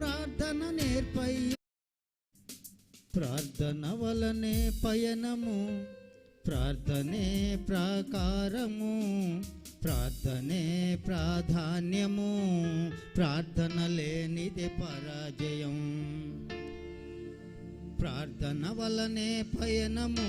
ప్రార్థన నేర్పై ప్రార్థన వలనే పయనము ప్రార్థనే ప్రాకారము ప్రార్థనే ప్రాధాన్యము ప్రార్థన లేనిది పరాజయం. ప్రార్థన వలనే పయనము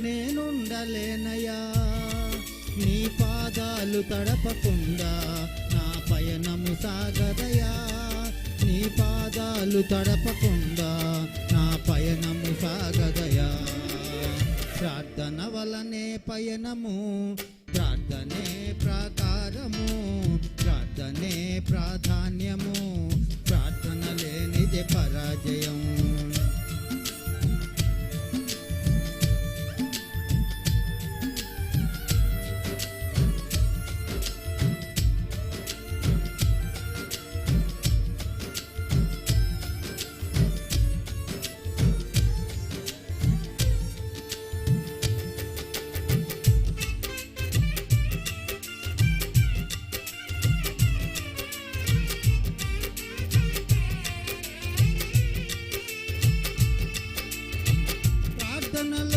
నేనుండలేనయా నీ పాదాలు తడపకుండా నా పయనము సాగదయా నీ పాదాలు తడపకుండా నా పయనము సాగదయా ప్రార్థన వలనే పయనము ప్రార్థనే ప్రాకారము ప్రార్థనే ప్రాధాన్యము. ప్రార్థన లేనిదే పరాజయం ప్రార్థనలో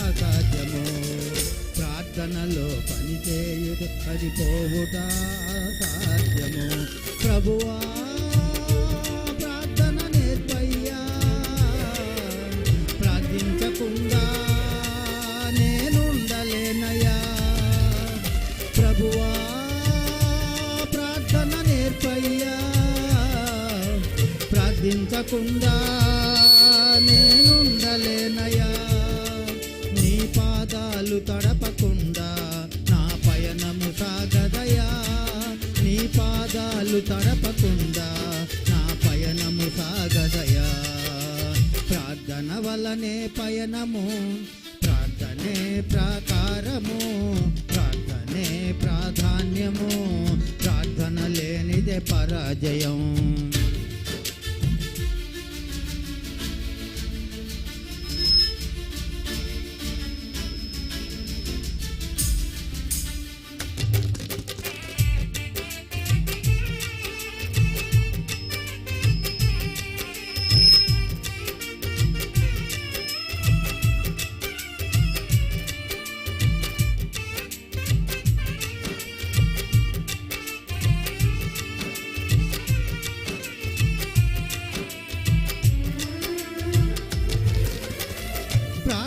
అసాధ్యము ప్రార్థనలో పని చేయుట అది పోవుట సాధ్యము. ప్రభువా ప్రార్థన నేర్పయ్యా. ప్రార్థించకుండా నేనుండలేనయ్యా. ప్రభువా ప్రార్థన నేర్పయ్యా. ప్రార్థించకుండా పాదాలు తడపకుండా నా పయనము సాగదయా. నీ పాదాలు తడపకుండా నా పయనము సాగదయా. ప్రార్థన వలనే పయనము ప్రార్థనే ప్రాకారము ప్రార్థనే ప్రాధాన్యము ప్రార్థన లేనిదే పరాజయం.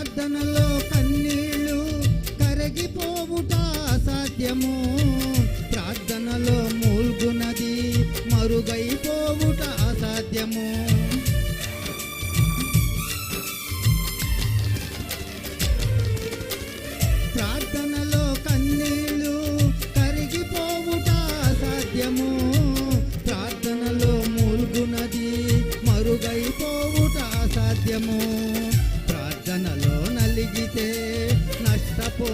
ప్రార్థనలో కన్నీళ్ళు కరగిపోవుట అసాధ్యము. ప్రార్థనలో మూల్గునది మరుగైపోవుట అసాధ్యము. ప్రార్థనలో కన్నీళ్ళు కరిగిపోవుట అసాధ్యము.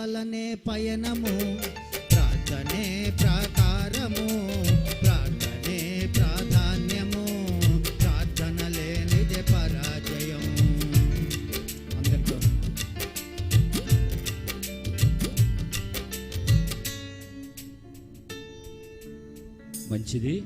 వలనే పయనము ప్రార్థనే ప్రాకారము ప్రార్థనే ప్రాధాన్యము ప్రార్థన లేనిదే పరాజయం. అందరితో. మంచిది.